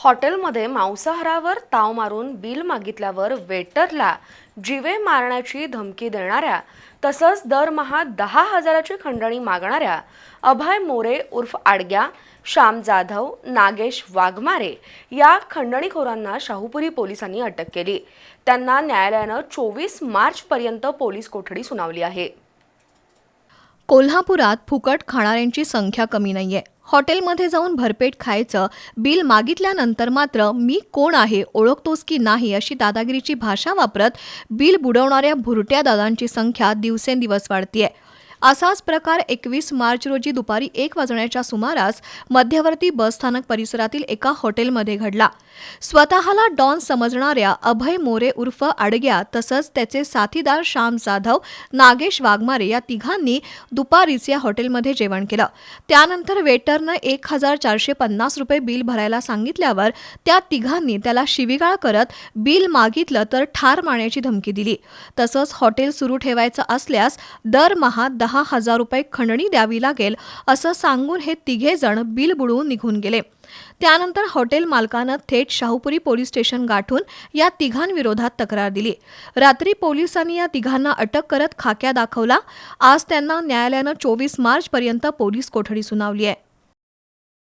हॉटेलमध्ये मांसाहारावर ताव मारून बिल मागितल्यावर वेटरला जीवे मारण्याची धमकी देणाऱ्या तसंच दरमहा दहा हजाराची खंडणी मागणाऱ्या अभय मोरे उर्फ आडग्या श्याम जाधव नागेश वाघमारे या खंडणीखोरांना शाहूपुरी पोलिसांनी अटक केली. त्यांना न्यायालयानं चोवीस मार्चपर्यंत पोलीस कोठडी सुनावली आहे. कोल्हापुरात फुकट खाणाऱ्यांची संख्या कमी नाहीये. हॉटेलमध्ये जाऊन भरपेट खायचं बिल मागितल्यानंतर मात्र मी कोण आहे ओळखतोस की नाही अशी दादागिरीची भाषा वापरत बिल बुडवणाऱ्या भुरट्या दादांची संख्या दिवसेंदिवस वाढतीये. असाच प्रकार एकवीस मार्च रोजी दुपारी एक वाजण्याच्या सुमारास मध्यवर्ती बसस्थानक परिसरातील एका हॉटेलमध्ये घडला. स्वतःला डॉन समजणाऱ्या अभय मोरे उर्फ आडग्या तसंच त्याचे साथीदार श्याम जाधव नागेश वाघमारे या तिघांनी दुपारीच या हॉटेलमध्ये जेवण केलं. त्यानंतर वेटरनं एक हजार चारशे पन्नास रुपये बिल भरायला सांगितल्यावर त्या तिघांनी त्याला शिवीगाळ करत बिल मागितलं तर ठार मारण्याची धमकी दिली. तसंच हॉटेल सुरू ठेवायचं असल्यास दरमहा दहा हजार रुपये खंडणी द्यावी लागेल असं सांगून हे तिघे जण बिल बुडवून निघून गेले. त्यानंतर हॉटेल मालकानं थेट शाहूपुरी पोलीस स्टेशन गाठून या तिघांविरोधात तक्रार दिली. रात्री पोलिसांनी या तिघांना अटक करत खाक्या दाखवला. आज त्यांना न्यायालयानं चोवीस मार्चपर्यंत पोलीस कोठडी सुनावली आहे.